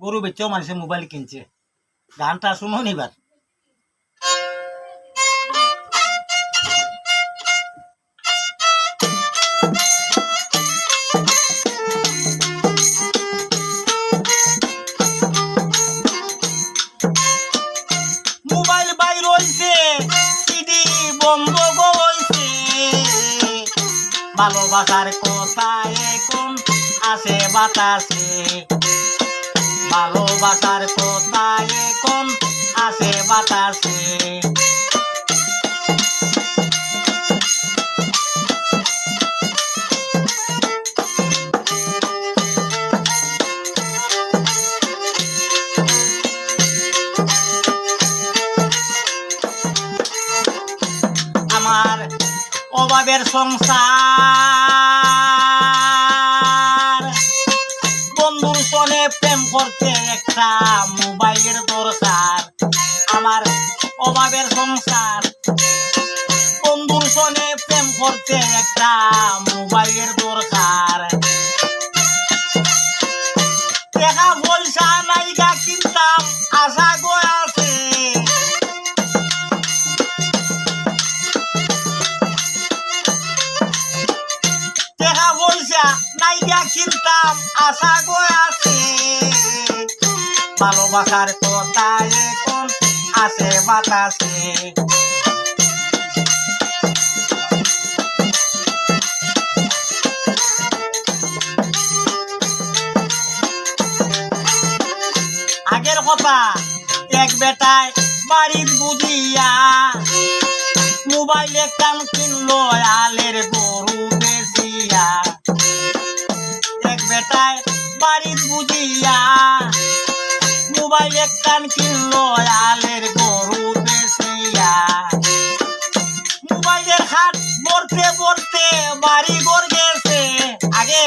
গরু বেচেও মানুষের মোবাইল কিনছে। গানটা শুনুন এবার। ভালোবাসার কথা এখন আসে বাতাসে। ভালোবাসার কথা এখন আসে বাতাসে। আমার অভাবের সংসার করতে একটা মোবাইলের দরকার। আমার অভাবের সংসার। বন্ধুর সনে প্রেম করতে একটা মোবাইলের দরকার। নাইকা কিনতাম, আশা ভালোবাসার কথা এখন বাতাসে। আগের কথা, এক বেটায় বাড়ির বুঝিয়া মোবাইলে কাম কিনলো আলের গরু বাড়ির বুঝিয়া মোবাইলে কান কিনলো আলের গরু বেশিয়া মোবাইলের হাট বলতে বলতে বাড়ি ঘর গেছে আগে।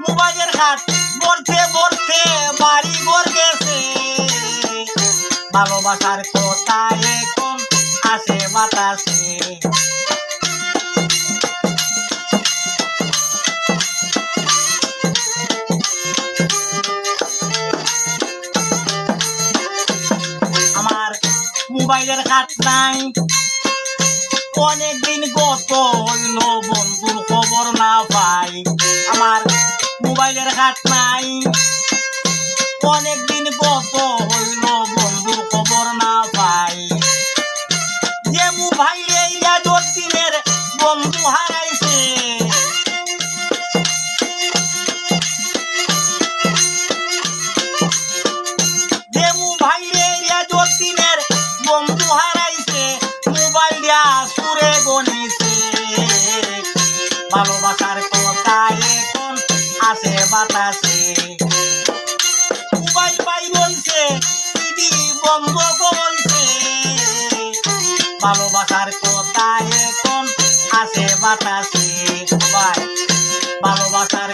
মোবাইলের হাট বলতে বলতে বাড়ি ঘর গেছে। ভালোবাসার কথা এখন আসে বাতাসে। মোবাইলের কাঠ নাই। অনেকদিন গত বন্ধুর খবর না পাই। আমার মোবাইলের কাজ নাই। অনেকদিন গত হইল বন্ধুর খবর না পাই। যে মোবাইলে বন্ধু বাতাসে। বাই বাই বলছে সিডি বঙ্গ বলছে। ভালোবাসার কথা এখন আসে বাতাসে। ভাই ভালোবাসার